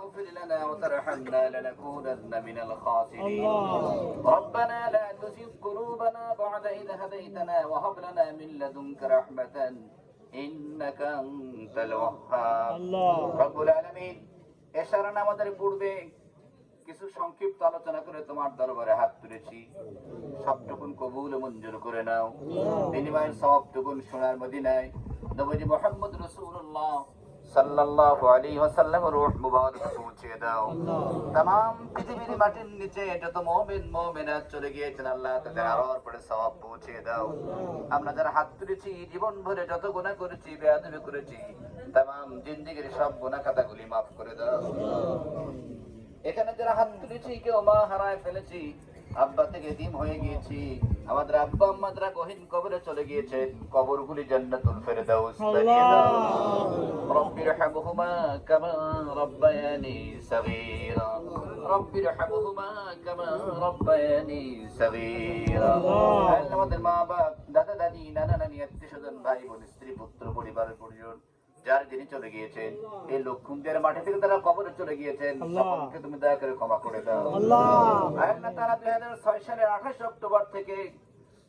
تغفر لنا وترحمنا لنكونن من الخاسرين الله. ربنا لا تزغ قلوبنا بعد إذ هديتنا وهب لنا من لدنك رحمة إنك أنت الوهاب الله রব্বুল আলামিন এশার নামাজের পূর্বে কিছু সংক্ষিপ্ত আলোচনা করে তোমার দরবারে হাত তুলেছি সবটুকুন কবুল ও মঞ্জুর করে নাও বিনিময়ের সবটুকুন সোনার মদিনায় নবী মোহাম্মদ রাসূলুল্লাহ সাল্লাল্লাহু আলাইহি ওয়াসাল্লাম রূহ মুবারক পৌঁছে দাও तमाम পৃথিবীর মাটির নিচে যত মুমিন মুমিনাত চলে গিয়েছেন আল্লাহ তাদের আরোর পরে সওয়াব পৌঁছে দাও আমরা যারা হাত তুলেছি জীবন ভরে যত গুনাহ করেছি বেয়াদবি করেছি तमाम জিন্দেগির সব গুনাহ খাতাগুলি মাফ করে দাও এখানে যারা হাত তুলেছি কেউ মা হারায় ফেলেছি আব্বা থেকে দিন হয়ে গিয়েছি। আমাদের আব্বা আম্মাদরা গহীন কবরে চলে গিয়েছে। কবরগুলি জান্নাতুল ফেরদাউস বানিয়ে দাও। কামা রব্বায়ানি সাগীরা কামা রব্বায়ানি সাগীরা। আমাদের মা বাবা দাদা দাদি নানা নানি আত্মীয় স্বজন ভাই বোন স্ত্রী পুত্র পরিবার পরিজন যার যিনি চলে গিয়েছেন এই লক্ষণদের মাঠে থেকে তারা কবরে চলে গিয়েছেন। সকলকে তুমি দয়া করে ক্ষমা করে দাও। আল্লাহ। না তারা দুই হাজার ছয় সালের আঠাশ অক্টোবর থেকে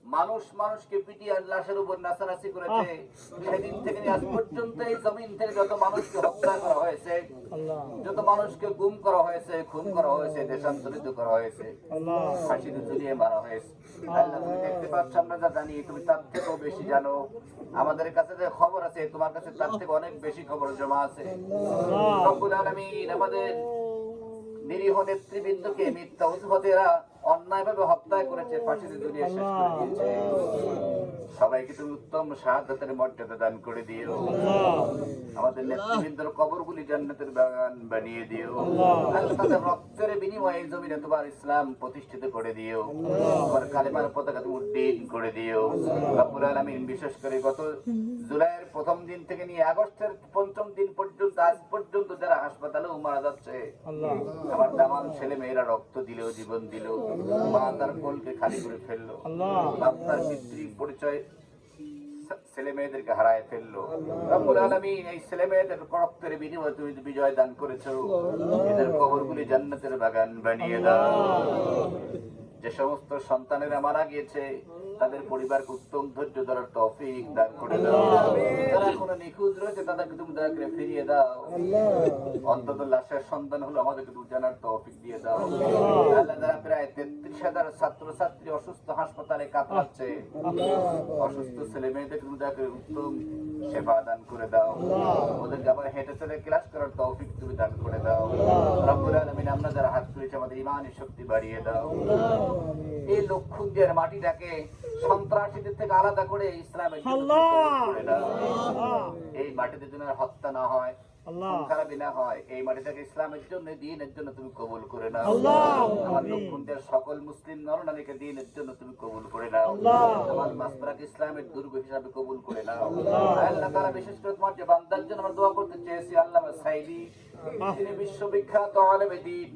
মানুষ মানুষকে পিটিয়ে আর লাশের উপর নাচানাচি করেছে। সেদিন থেকে আজ পর্যন্ত এই জমিন থেকে যত মানুষকে হত্যা করা হয়েছে যত মানুষকে গুম করা হয়েছে খুন করা হয়েছে দেশান্তরিত করা হয়েছে ফাঁসিতে ঝুলিয়ে মারা হয়েছে। আল্লাহ তুমি দেখতে পাচ্ছ আমরা যা জানি তুমি তার থেকেও বেশি জানো। আমাদের কাছে যে খবর আছে তোমার কাছে তার থেকে অনেক বেশি খবর জমা আছে। আল্লাহ। রব্বুল আলামিন আমাদের নিরীহ নেতৃবৃন্দকে মিথ্যা অজুহাতেরা অন্যায়ভাবে হত্যা করেছে ফাঁসিতে ঝুলিয়ে শেষ করে দিয়েছে। সবাইকে তুমি উত্তম শাহাদাতের মর্যাদা দান করে দিও। আমাদের নেতৃবৃন্দের কবরগুলি জান্নাতের বাগান বানিয়ে দিও। তাদের রক্তের বিনিময়ে জমিনে তোমার ইসলাম প্রতিষ্ঠিত করে দিও। তোমার কালেমার পতাকা তুমি উড্ডীন করে দিও। রব্বুল আলামিন বিশেষ করে গত জুলাইয়ের প্রথম দিন থেকে নিয়ে আগস্টের পঞ্চম দিন পর্যন্ত আজ পর্যন্ত যারা হাসপাতালেও মারা যাচ্ছে আমার দামান ছেলে মেয়েরা রক্ত দিল জীবন দিল মা তার কোলকে খালি করে ফেলল। আল্লাহ। বাপ তার পিতৃ পরিচয় ছেলে মেয়েদেরকে হারায় ফেলল। রব্বুল আলামিন এই ছেলে মেয়েদের রক্তের বিনিময়ে তুমি বিজয় দান করেছ। এদের কবর কবরগুলি জান্নাতের বাগান বানিয়ে দাও। যে সমস্ত সন্তানেরা মারা গিয়েছে, তাদের পরিবারকে উত্তম ধৈর্য ধরার তৌফিক দান করে দাও। যারা এখনও নিখোঁজ রয়েছে, তাদেরকে তুমি দয়া করে ফিরিয়ে দাও। অন্তত লাশের সন্তান হলো আমাদেরকে তুমি জানার তৌফিক দিয়ে দাও। আল্লাহ যারা প্রায় তেত্রিশ হাজার ছাত্র ছাত্রী অসুস্থ হাসপাতালে কাতরাচ্ছে। অসুস্থ ছেলে মেয়েদেরকে তুমি দয়া করে উত্তম সেবা দান করে দাও। ওদেরকে আবার হেঁটে চলে ক্লাস করার তৌফিক তুমি দান করে দাও। রব্বুল আলমিন আমরা যারা হাত তুলেছে আমাদের ইমানি শক্তি বাড়িয়ে দাও। এই লক্ষণদের মাটিটাকে সন্ত্রাসীদের থেকে আলাদা করে ইসলামের এই মাটিতে যেন হত্যা না হয় আল্লাহ। খারাপই হয়। এই মাটিটাকে ইসলামের জন্য দিনের জন্য তুমি কবুল করে নাও। আমার লক্ষণদের সকল মুসলিম নরনারীকে দিনের জন্য তুমি কবুল করে নাও। আমার মাসরাকে ইসলামের দুর্গ হিসাবে কবুল করে নাও। আল্লাহ। তারা বিশেষ করে তোমার যে বান্দার জন্য আমরা দোয়া করতে চেয়েছি আল্লাহ সাইদি তিনি বিশ্ববিখ্যাত আলেমে দিন।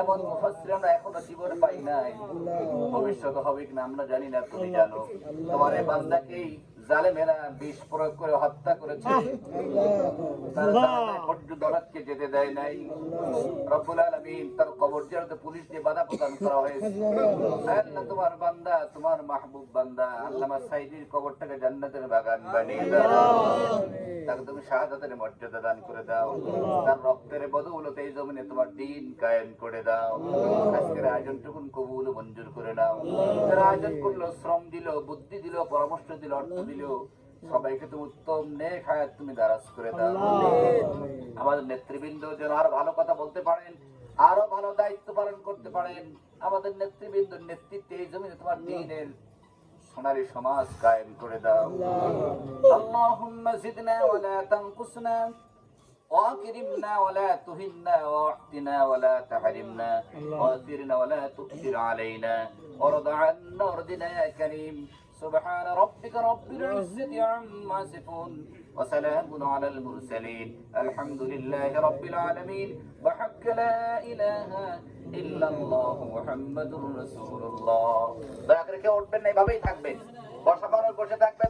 এমন মুফাসসির আমরা এখনও জীবনে পাই নাই। ভবিষ্যতে হবে কিনা আমরা জানি না তুমি জানো। তোমার এই বান্দাকেই জালেমেরা বিষ প্রয়োগ করে হত্যা করেছে। তার জানাজায় পর্যন্ত রাতকে যেতে দেয় নাই। রব্বুল আলামিন তার কবর জিয়ারতে পুলিশ দিয়ে বাধা প্রদান করা হয়েছে। তোমার বান্দা তোমার মাহবুব বান্দা আল্লামা সাইদির কবরটাকে জান্নাতের বাগান বানিয়ে দাও। তাকে তুমি শাহাদাতের মর্যাদা দান করে দাও। তার রক্তের বদৌলতে এই জমিনে তোমার দিন কায়েম করে দাও। আজকের আয়োজনটুকু কবুল মঞ্জুর করে নাও। যারা আয়োজন করল শ্রম দিল বুদ্ধি দিল পরামর্শ দিল অর্থ দিল সবাইকে তুমি উত্তম নেক হায়াত তুমি দারাজ করে দাও আমাদের নেতৃবৃন্দ যেন আরো ভালো কথা বলতে পারেন আরো ভালো দায়িত্ব পালন করতে পারেন আমাদের নেতৃবৃন্দ নেতৃত্বে এই জমিনে তোমার দিনের সোনালী সমাজ কায়েম করে দাও اللهم زدنا ولا تنقصنا واكرمنا ولا تهنا واعطنا ولا تحرمنا واثرنا ولا تؤثر علينا وارض عنا وارضنا يا كريم سبحان ربك رب العزة عما يصفون وسلام على المرسلين الحمد لله رب العالمين وحق لا إله إلا الله محمد رسول الله দয়া করে কেউ উঠবেন না এভাবেই থাকবেন বসা মানুষ বসে থাকবেন